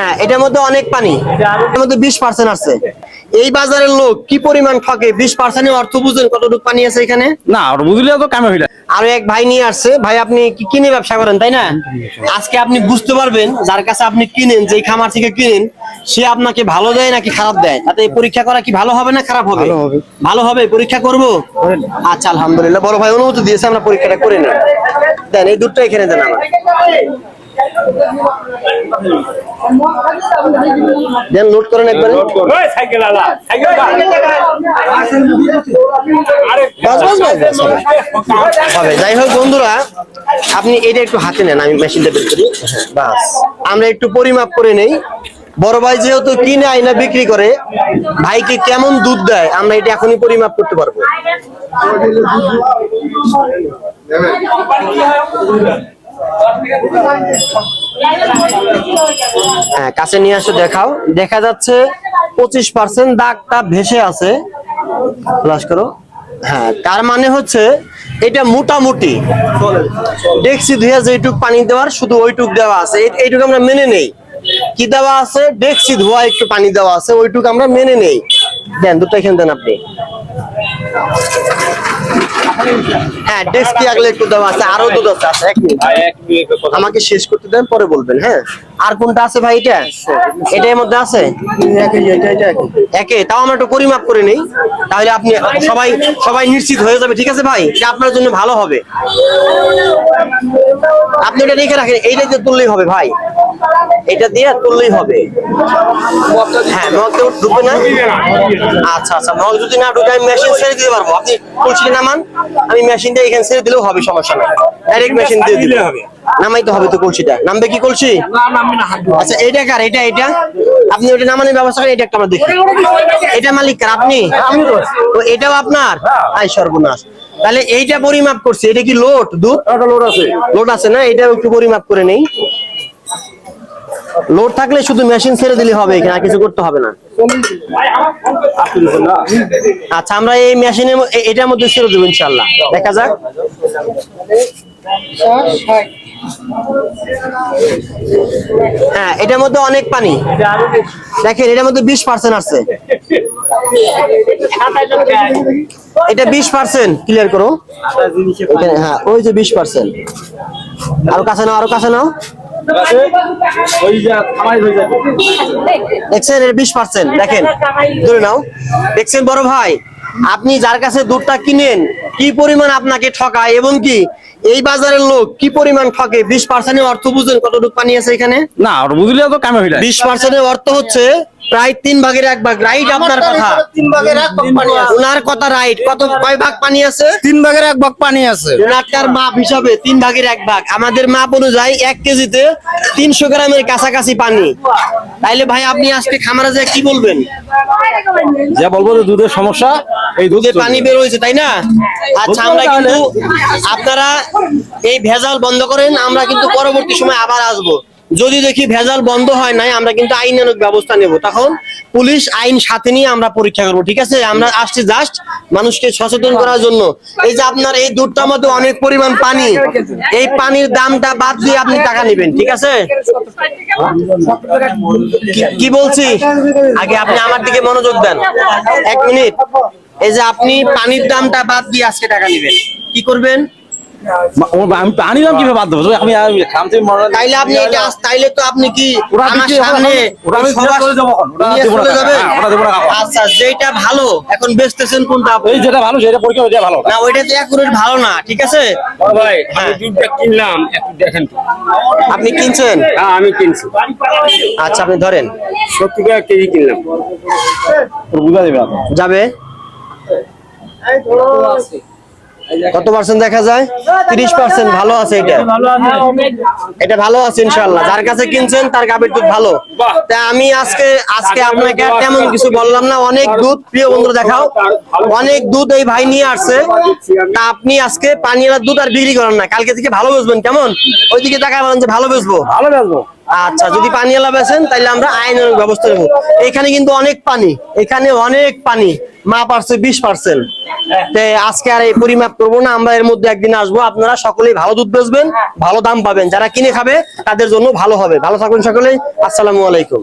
হ্যাঁ এটার মধ্যে অনেক পানি। এটার মধ্যে বিশ পার্সেন্ট আছে। এই বাজারের লোক কি পরিমাণ ঠকে? বিশ পার্সেন্টের অর্থ বুঝেন কতটুকু পানি আছে এখানে? না বুঝলে তো কামে হইলা আরও এক ভাই নিয়ে আসছে। ভাই আপনি কি কিনে ব্যবসা করেন তাই না? আজকে আপনি বুঝতে পারবেন যার কাছে আপনি কিনেন যে খামার থেকে কিনেন সে আপনাকে ভালো দেয় নাকি খারাপ দেয়? তাতে পরীক্ষা করা কি ভালো হবে না খারাপ হবে? ভালো হবে। পরীক্ষা করব? আচ্ছা আলহামদুলিল্লাহ। বড় ভাই অনুমতি দিয়েছে আমরা পরীক্ষাটা করে নিই দেন এই দুধটা এখানে দেন আমার। দেন লোড করেন একবারে। হবে। যাই হোক বন্ধুরা আপনি এটা একটু হাতে নেন আমি মেশিনটা বের করি। হ্যাঁ, বাস। আমরা একটু পরিমাপ করে নেই। বড় ভাই যেহেতু কিনে আইনা বিক্রি করে ভাইকে কেমন দুধ দেয় আমরা এটা এখনই পরিমাপ করতে পারব। হ্যাঁ কাছে নিয়ে আসো দেখাও। দেখা যাচ্ছে পঁচিশ পার্সেন্ট দাগটা ভেসে আছে। করো। হ্যাঁ তার মানে হচ্ছে এটা মোটামুটি। ডেক্সি ধুয়ে যেটুক পানি দেওয়ার, শুধু ওইটুক দেওয়া আছে। এই- এইটুকু আমরা মেনে নেই। কি দেওয়া আছে? ডেক্সি ধোয়া, একটু পানি দেওয়া আছে। ওইটুকু আমরা মেনে নেই। দেন, দুটো এখানে দেন আপনি। হ্যাঁ ডেক্সি আগলে একটু দেওয়া আছে? আরও দুধ আছে এক মিনিট আমাকে শেষ করতে দেন পরে বলবেন হ্যাঁ? আর কোনটা আছে ভাই এটা? এটার মধ্যে আছে? একে তাও আমরা একটু পরিমাপ করে নেই। তাহলে আপনি সবাই সবাই নিশ্চিত হয়ে যাবে ঠিক আছে ভাই? এটা আপনার জন্য ভালো হবে। আপনি এটা রেখে রাখেন এইটা দিয়ে তুললেই হবে ভাই। এটা দিয়ে তুললেই হবে। হ্যাঁ মগ তো ঢুকবে না? আচ্ছা আচ্ছা মগ যদি না ঢুকে আমি মেশিন ছেড়ে দিতে পারব। আপনি তুলছি নামান আমি মেশিনটা এখানে ছেড়ে দিলেও হবে সমস্যা নাই। ডাইরেক্ট মেশিন দিয়ে দিলে হবে। নামাইতে হবে তো কলসিটা। নামবে কি কলসি? আচ্ছা এইটা কার? এটা এটা? আপনি ওটা নামানোর ব্যবস্থা করেন এটা একটা আমরা দেখি। এটা মালিক কার? আপনি? তো এটাও আপনার? আই সর্বনাশ। তাহলে এইটা পরিমাপ করছে এটা কি লোড? দুধ? লোড আছে। লোড আছে না? এটাও একটু পরিমাপ করে নেই। লোড থাকলে শুধু মেশিন ছেড়ে দিলে হবে এখানে আর কিছু করতে হবে না। আচ্ছা আমরা এই মেশিনের এটার মধ্যে ছেড়ে দেবো ইনশাল্লাহ দেখা যাক। হ্যাঁ এটার মধ্যে অনেক পানি। দেখেন, এটার মধ্যে বিশ পার্সেন্ট আছে এটা বিশ পার্সেন্ট ক্লিয়ার করো। হ্যাঁ ওই যে বিশ পার্সেন্ট আরও কাছে নাও, আরও কাছে নাও। দেখছেন এর বিশ পার্সেন্ট দেখেন ধরে নাও। দেখছেন বড় ভাই আপনি যার কাছে দুধটা কিনেন কি পরিমাণ আপনাকে ঠকায় এবং কি এই বাজারের লোক কি পরিমাণ ঠকে? বিশ পার্সেন্টের অর্থ বুঝেন কতটুকু পানি আছে এখানে? না বুঝলে তো কামে বিশ পার্সেন্টের অর্থ হচ্ছে প্রায় তিন ভাগের এক ভাগ। রাইট আপনার কথা। তিন ভাগের এক ভাগ পানি আছে। ওনার কথা রাইট কত কয় ভাগ পানি আছে? তিন ভাগের এক ভাগ পানি আছে। ওনারটার মাপ হিসাবে তিন ভাগের এক ভাগ। আমাদের মাপ অনুযায়ী এক কেজিতে তিনশো গ্রামের কাছাকাছি পানি। তাইলে ভাই আপনি আজকে খামারে যে কি বলবেন? যা বলব যে দুধের সমস্যা এই দুধ দুধে পানি বের হয়েছে তাই না? আচ্ছা আমরা কিন্তু আপনারা এই ভেজাল বন্ধ করেন আমরা কিন্তু পরবর্তী সময় আবার আসব। যদি দেখি ভেজাল বন্ধ হয় নাই, আমরা কিন্তু আইনানুক ব্যবস্থা নেব। তখন পুলিশ আইন সাথে নিয়ে আমরা পরীক্ষা করব, ঠিক আছে? আমরা আসছি জাস্ট মানুষকে সচেতন করার জন্য। এই যে আপনার এই দুধটার মধ্যে অনেক পরিমাণ পানি, এই পানির দামটা বাদ দিয়ে আপনি টাকা নেবেন, ঠিক আছে? কি- বলছি? আগে আপনি আমার দিকে মনোযোগ দেন। এক মিনিট। এই যে আপনি পানির দামটা বাদ দিয়ে আজকে টাকা নেবেন। কি করবেন? আমি পানি দাম কীভাবে বাদ আমি তাইলে আপনি এটা তাইলে তো আপনি কি আমার সামনে? হ্যাঁ। আচ্ছা যেটা ভালো এখন বেচতেছেন কোনটা আপনি? এই যেটা ভালো সেটা পরীক্ষা ভালো। না ওইটা তো একুরেট ভালো না ঠিক আছে? ভাই। আমি দুধটা কিনলাম একটু দেখেন তো। আপনি কিনছেন? হ্যাঁ আমি কিনছি। আচ্ছা আপনি ধরেন। সত্তর টাকা কেজি কিনলাম। বুঝা যাবে। যাবে? কত পার্সেন্ট দেখা যায়? তিরিশ পার্সেন্ট ভালো আছে এটা। এটা ভালো আছে ইনশাল্লাহ যার কাছে কিনছেন, তার গাভীর দুধ ভালো। তা আমি আজকে আজকে আপনাকে তেমন কিছু বললাম না। অনেক দুধ, প্রিয় বন্ধু দেখাও। অনেক দুধ এই ভাই নিয়ে আসছে। তা আপনি আজকে পানির দুধ আর বিক্রি করেন না। কালকে থেকে ভালো বেচবেন। কেমন? ওইদিকে টাকা বলেন যে ভালো বেচবো। ভালো বেচবো। আচ্ছা যদি পানি আলা বেছেন তাহলে আমরা আইনের ব্যবস্থা নেব। এখানে কিন্তু অনেক পানি, এখানে অনেক পানি মাপ আসছে বিশ পার্সেন্ট আজকে আর এই পরিমাপ করব না, আমরা এর মধ্যে একদিন আসব। আপনারা সকলেই ভালো দুধ বেচবেন, ভালো দাম পাবেন। যারা কিনে খাবে, তাদের জন্য ভালো হবে। ভালো থাকবেন সকলেই, আসসালামু আলাইকুম।